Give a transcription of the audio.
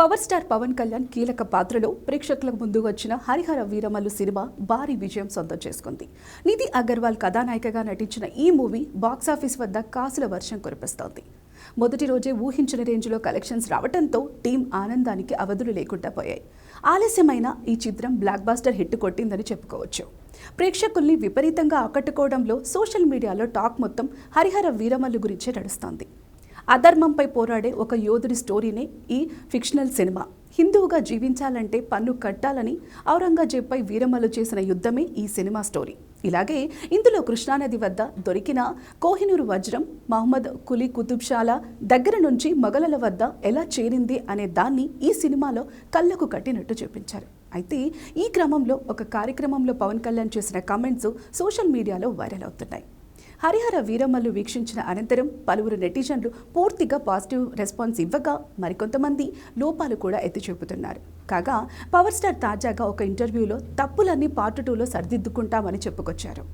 Power star Pawan Kalyan కీలక పాత్రలో ప్రేక్షకులకు ముందు వచ్చిన హరిహర వీరమల్లు సినిమా భారీ విజయం సొంతం చేసుకుంది. నిధి అగర్వాల్ కథానాయికగా నటించిన ఈ మూవీ బాక్సాఫీస్ వద్ద కాసుల వర్షం కురిపిస్తోంది. మొదటి రోజే ఊహించిన రేంజ్లో కలెక్షన్స్ రావడంతో టీం ఆనందానికి అవధులు లేకుండా పోయాయి. ఆలస్యమైన ఈ చిత్రం బ్లాక్ బాస్టర్ హిట్ కొట్టిందని చెప్పుకోవచ్చు. ప్రేక్షకుల్ని విపరీతంగా ఆకట్టుకోవడంలో సోషల్ మీడియాలో టాక్ మొత్తం హరిహర వీరమల్లు గురించే నడుస్తోంది. అధర్మంపై పోరాడే ఒక యోధుడి స్టోరీనే ఈ ఫిక్షనల్ సినిమా. హిందువుగా జీవించాలంటే పన్ను కట్టాలని ఔరంగజేబ్పై వీరమల్లు చేసిన యుద్ధమే ఈ సినిమా స్టోరీ. ఇలాగే ఇందులో కృష్ణానది వద్ద దొరికిన కోహినూరు వజ్రం మహమ్మద్ కులీ కుతుబ్షాల దగ్గర నుంచి మొఘలల వద్ద ఎలా చేరింది అనే దాన్ని ఈ సినిమాలో కళ్ళకు కట్టినట్టు చూపించారు. అయితే ఈ క్రమంలో ఒక కార్యక్రమంలో పవన్ కళ్యాణ్ చేసిన కామెంట్స్ సోషల్ మీడియాలో వైరల్ అవుతున్నాయి. హరిహర వీరమల్లు వీక్షించిన అనంతరం పలువురు నెటిజన్లు పూర్తిగా పాజిటివ్ రెస్పాన్స్ ఇవ్వగా మరికొంతమంది లోపాలు కూడా ఎత్తి చూపుతున్నారు కాగా పవర్ స్టార్ తాజాగా ఒక ఇంటర్వ్యూలో తప్పులన్నీ పార్ట్ టూలో సరిదిద్దుకుంటామని చెప్పుకొచ్చారు.